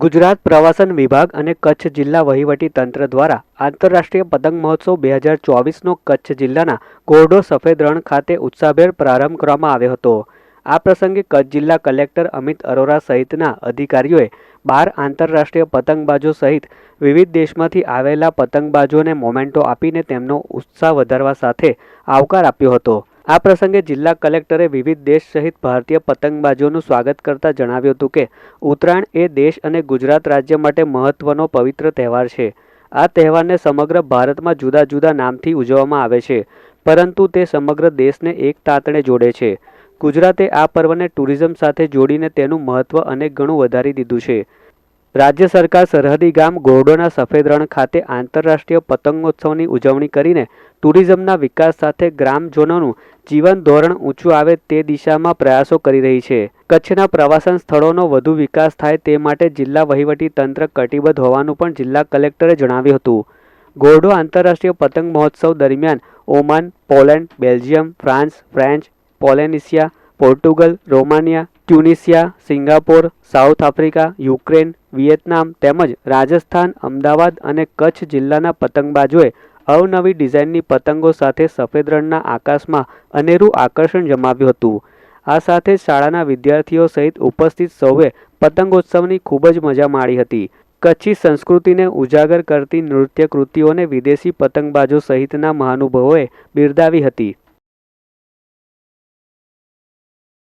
ગુજરાત પ્રવાસન વિભાગ અને કચ્છ જિલ્લા વહીવટી તંત્ર દ્વારા આંતરરાષ્ટ્રીય પતંગ મહોત્સવ બે હજાર ચોવીસનો કચ્છ જિલ્લાના ગોરડો સફેદ રણ ખાતે ઉત્સાહભેર પ્રારંભ કરવામાં આવ્યો હતો. આ પ્રસંગે કચ્છ જિલ્લા કલેક્ટર અમિત અરોરા સહિતના અધિકારીઓએ બાર આંતરરાષ્ટ્રીય પતંગબાજો સહિત વિવિધ દેશમાંથી આવેલા પતંગબાજોને મોમેન્ટો આપીને તેમનો ઉત્સાહ વધારવા સાથે આવકાર આપ્યો હતો. આ પ્રસંગે જિલ્લા કલેક્ટરે વિવિધ દેશ સહિત ભારતીય પતંગબાજોનું સ્વાગત કરતા જણાવ્યું હતું કે ઉત્તરાયણ એ દેશ અને ગુજરાત રાજ્ય માટે મહત્વનો પવિત્ર તહેવાર છે. આ તહેવારને સમગ્ર ભારતમાં જુદા જુદા નામથી ઉજવવામાં આવે છે, પરંતુ તે સમગ્ર દેશને એક તાંતણે જોડે છે. ગુજરાતે આ પર્વને ટુરિઝમ સાથે જોડીને તેનું મહત્વ અનેક ગણું વધારી દીધું છે. રાજ્ય સરકાર સરહદી ગામ ગોરડોના સફેદ રણ ખાતે આંતરરાષ્ટ્રીય પતંગોત્સવની ઉજવણી કરીને ટુરિઝમના વિકાસ સાથે ગ્રામજનોનું જીવન ધોરણ ઊંચું આવે તે દિશામાં પ્રયાસો કરી રહી છે. કચ્છના પ્રવાસન સ્થળોનો વધુ વિકાસ થાય તે માટે જિલ્લા વહીવટી તંત્ર કટિબદ્ધ હોવાનું પણ જિલ્લા કલેક્ટરે જણાવ્યું હતું. ગોરડો આંતરરાષ્ટ્રીય પતંગ મહોત્સવ દરમિયાન Oman, Poland, Belgium, France, French Polynesia Portugal, Romania Tunisia, Singapore, South Africa, Ukraine, Vietnam તેમજ રાજસ્થાન, અમદાવાદ અને કચ્છ જિલ્લાના પતંગબાજોએ અવનવી ડિઝાઇનની પતંગો સાથે સફેદ રણના આકાશમાં અનેરું આકર્ષણ જમાવ્યું હતું. આ સાથે શાળાના વિદ્યાર્થીઓ સહિત ઉપસ્થિત સૌએ પતંગોત્સવની ખૂબ જ મજા માણી હતી. કચ્છી સંસ્કૃતિને ઉજાગર કરતી નૃત્ય કૃતિઓને વિદેશી પતંગબાજો સહિતના મહાનુભાવોએ બિરદાવી હતી.